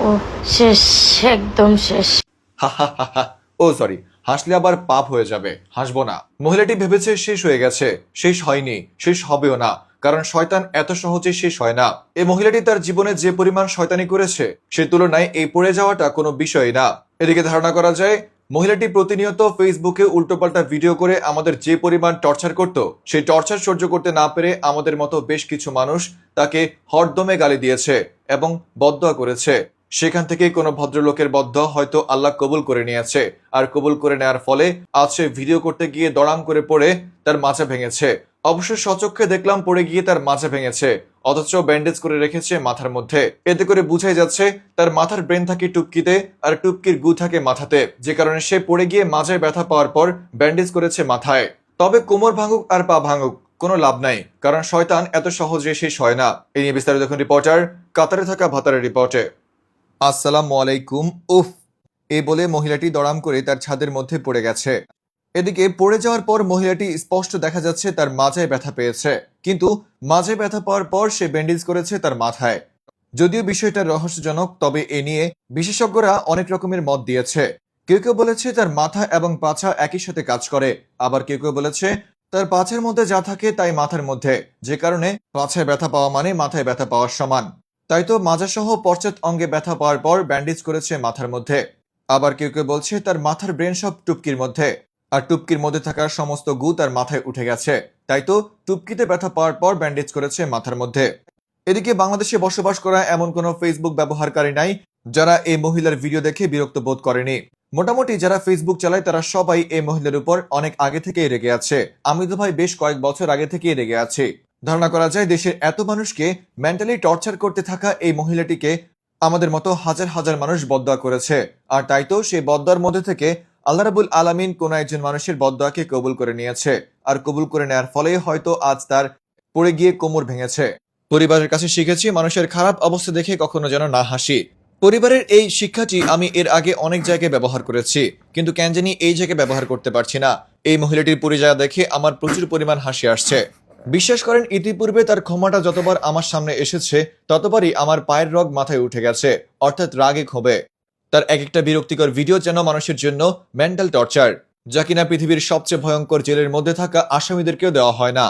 ও, শেষ, একদম শেষ। ও সরি হাসলে আবার পাপ হয়ে যাবে। হাসবো না। মহিলাটি ভেবেছে শেষ হয়ে গেছে। শেষ হয়নি, শেষ হবেও না। কারণ শয়তান এত সহজে শেষ হয় না। এই মহিলাটি তার জীবনে যে পরিমাণ শয়তানি করেছে, সে তুলনায় এই পড়ে যাওয়াটা কোনো বিষয় না। এদিকে ধারণা করা যায়, মহিলাটি প্রতিনিয়ত ফেসবুকে উল্টোপাল্টা ভিডিও করে আমাদের যে পরিমাণ টর্চার করত, সেই টর্চার সহ্য করতে না পেরে আমাদের মতো বেশ কিছু মানুষ তাকে হরদমে গালি দিয়েছে এবং বদয়া করেছে। সেখান থেকে কোনো ভদ্রলোকের বদ্ধ হয়তো আল্লাহ কবুল করে নিয়েছে। আর কবুল করে নেওয়ার ফলে আজ সে ভিডিও করতে গিয়ে দড়াম করে পড়ে তার মাথা ভেঙেছে। অবশ্য সচক্ষে দেখলাম পড়ে গিয়ে তার মাথা ভেঙেছে, অথচ ব্যান্ডেজ করে রেখেছে মাথার মধ্যে। এতে করে বুঝাই যাচ্ছে তার মাথার ব্রেন থাকে টুপকিতে আর টুপকির গু থাকে মাথাতে, যে কারণে সে পড়ে গিয়ে মাঝায় ব্যথা পাওয়ার পর ব্যান্ডেজ করেছে মাথায়। তবে কোমর ভাঙুক আর পা ভাঙুক, কোনো লাভ নাই, কারণ শয়তান এত সহজে শেষ হয় না। এই নিয়ে বিস্তারিত রিপোর্টার কাতারে থাকা ভাতারের রিপোর্টে আসসালামু আলাইকুম, উফ, এ বলে মহিলাটি দড়াম করে তার ছাদের মধ্যে পড়ে গেছে। এদিকে পড়ে যাওয়ার পর মহিলাটি স্পষ্ট দেখা যাচ্ছে তার মাজায় ব্যথা পেয়েছে। কিন্তু মাঝে ব্যথা পাওয়ার পর সে ব্যান্ডেজ করেছে তার মাথায়। যদিও বিষয়টা রহস্যজনক, তবে এ নিয়ে বিশেষজ্ঞরা অনেক রকমের মত দিয়েছে। কেউ কেউ বলেছে তার মাথা এবং পাছা একই সাথে কাজ করে। আবার কেউ কেউ বলেছে তার পাছের মধ্যে যা থাকে তাই মাথার মধ্যে। যে কারণে পাছায় ব্যথা পাওয়া মানে মাথায় ব্যথা পাওয়ার সমান। তাই তো মাজাসহ পশ্চাৎ অঙ্গে ব্যথা পাওয়ার পর ব্যান্ডেজ করেছে মাথার মধ্যে। আবার কেউ কেউ বলছে তার মাথার ব্রেন সব টুপকির মধ্যে। আর টুপকির মধ্যে থাকা সমস্ত গু তার মাথায় উঠে গেছে। তাই তো টুপকিতে ব্যথা পাওয়ার পর ব্যান্ডেজ করেছে মাথার মধ্যে। এদিকে বাংলাদেশে বসবাস করা এমন কোনো ফেসবুক ব্যবহারকারী নাই, যারা এই মহিলার ভিডিও দেখে বিরক্ত বোধ করেনি। মোটামুটি যারা ফেসবুক চালায় তারা সবাই এই মহিলার উপর অনেক আগে থেকেই রেগে আছে। আমি তো ভাই বেশ কয়েক বছর আগে থেকেই রেগে আছি। ধারণা করা যায় দেশের এত মানুষকে মেন্টালি টর্চার করতে থাকা এই মহিলাটিকে আমাদের মতো হাজার হাজার মানুষ বদয়া করেছে। আর তাই তো সেই বদয়ার মধ্যে থেকে আল্লাহ রাবুল আলামিন কোন একজন মানুষের বদয়াকে কবুল করে নিয়েছে। আর কবুল করে নেওয়ার ফলে হয়তো আজ তার পড়ে গিয়ে কোমর ভেঙেছে। পরিবারের কাছে শিখেছি মানুষের খারাপ অবস্থা দেখে কখনো যেন না হাসি। পরিবারের এই শিক্ষাটি আমি এর আগে অনেক জায়গায় ব্যবহার করেছি, কিন্তু কেন জানি এই জায়গায় ব্যবহার করতে পারছি না। এই মহিলাটির পরিচয় দেখে আমার প্রচুর পরিমাণ হাসি আসছে। বিশ্বাস করেন, ইতিপূর্বে তার ক্ষমাটা যতবার আমার সামনে এসেছে, ততবারই আমার পায়ের রগ মাথায় উঠে গেছে, অর্থাৎ রাগে ক্ষোভে। তার এক একটা বিরক্তিকর ভিডিও যেন মানুষের জন্য মেন্টাল টর্চার যা কিনা পৃথিবীর সবচেয়ে ভয়ঙ্কর জেলের মধ্যে থাকা আসামিদেরকেও দেওয়া হয় না।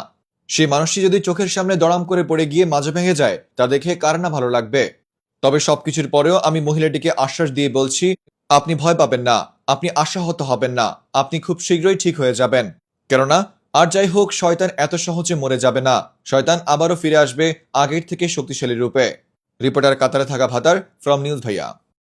সেই মানুষটি যদি চোখের সামনে দড়াম করে পড়ে গিয়ে মাঝে ভেঙে যায়, তা দেখে কার না ভালো লাগবে? তবে সবকিছুর পরেও আমি মহিলাটিকে আশ্বাস দিয়ে বলছি, আপনি ভয় পাবেন না, আপনি আশাহত হবেন না, আপনি খুব শীঘ্রই ঠিক হয়ে যাবেন। কেননা আর যাই হোক, শয়তান এত সহজে মরে যাবে না। শয়তান আবারও ফিরে আসবে আগের থেকে শক্তিশালী রূপে। রিপোর্টার কাতারে থাকা ভাতার ফ্রম নিউজ ভাইয়া।